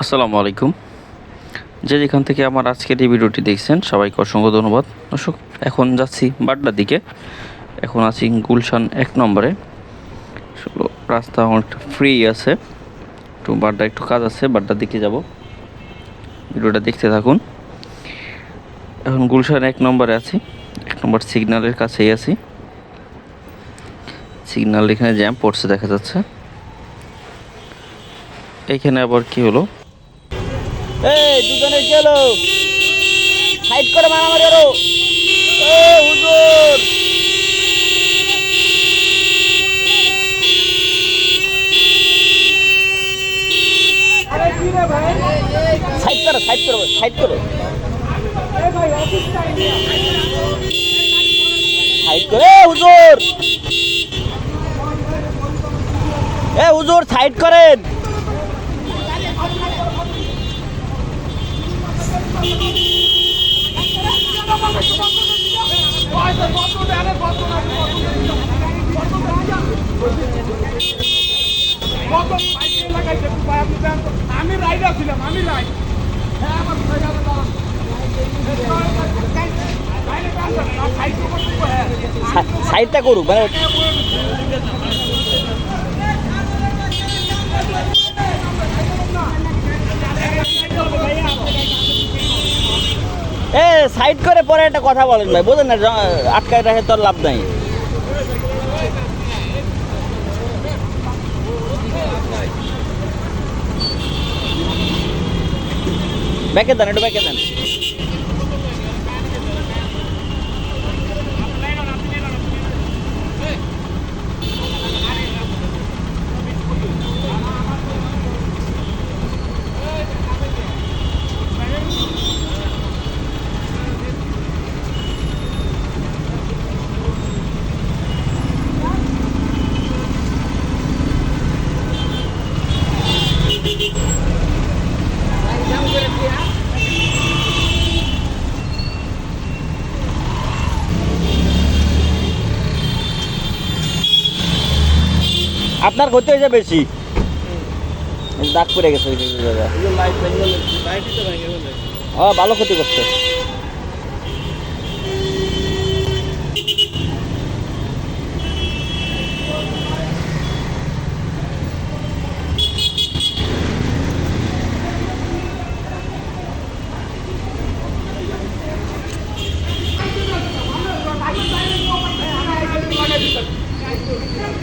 আসসালামু আলাইকুম। যে যেখান থেকে আমার আজকের এই ভিডিওটি দেখছেন, সবাইকে অসংখ্য ধন্যবাদ। দর্শক, এখন যাচ্ছি বাড্ডার দিকে। এখন আছি গুলশান এক নম্বরে। রাস্তা অনেকটা ফ্রি আছে। একটু বাড্ডা একটু কাজ আছে, বাড্ডার দিকে যাব। ভিডিওটা দেখতে থাকুন। এখন গুলশান এক নম্বরে আছি। এক নম্বর সিগন্যালের কাছেই আছি। সিগন্যাল এখানে জ্যাম পড়ছে, দেখা যাচ্ছে। এইখানে আবার কি হলো? এই দুজনে গেল। সাইড করে মারামারি আরও। এ হুজুর। সাইড করো সাইড করো সাইড করো। সাইড করে হুজুর। এ হুজুর সাইড করেন। আমি রাইডার ছিলাম আমি রাইড হ্যাঁ আমার সাইডটা করুক মানে সাইড করে পরে একটা কথা বলেন ভাই। বোঝেন না আটকায় রাখে তোর লাভ নাই। ব্যাকে দেন, একটু ব্যাকে দেন। আপনার ক্ষতি হয়েছে বেশি। দাগ পড়ে গেছে ও ভালো ক্ষতি করছে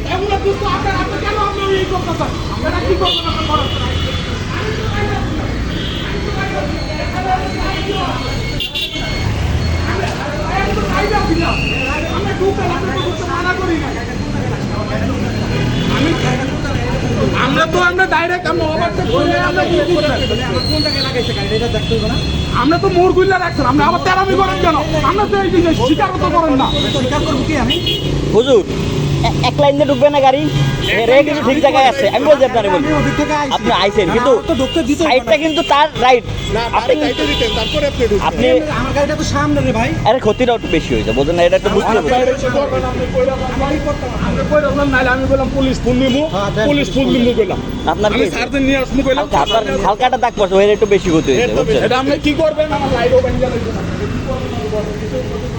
এগুলো দুটো আপনার আপনি কেন আপনি এই করতেছেন আপনারা কি করবেন আপনার করেন আমি ঢুকেন আপনি তো ঢুকতে মানা করি না আমি আমরা তো আমরা ডাইরেক্ট আমরা ওভারটেক করলে আমরা কি করবেন আমরা তো মোর গুল্লা রাখছেন আমরা আবার তেরামি করেন কেন? আমরা তো এই জিনিস স্বীকার তো করেন না। হুজুর এ- এক লাইন দিয়ে ঢুকবে না গাড়ি? কিন্তু ঠিক জায়গায় আছে। আমি বলছি আপনারে বলি। আপনি আইছেন কিন্তু সাইডটা কিন্তু তার রাইট আপনি আপনি আমার গাড়িটা তো সামনে রে ভাই। আরে ক্ষতিটা একটু বেশি বোঝেন না এটা একটু বুঝতে হবে। আমি বললাম পুলিশ ফোন পুলিশ ফোন আপনার কি- সার্জেন নিয়ে আপনার হালকাটা দাগ পড়ছে ওই একটু বেশি ক্ষতি হয়েছে এটা আপনি কি করবেন? আমার লাইট ওপেন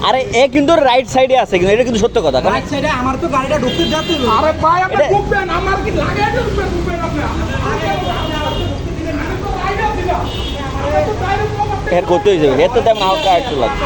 আরে এ কিন্তু রাইট সাইডে আছে কিন্তু এটা কিন্তু সত্য কথা রাইট সাইডে আমার তো গাড়িটা ঢুকতে যাচ্ছে আরে ভাই আপনি ঘুরবেন আমার কি লাগে ঢুকবেন ঘুরবেন আপনি? এর করতে হয়ে যাবে এর তো তেমন হালকা একটু লাগছে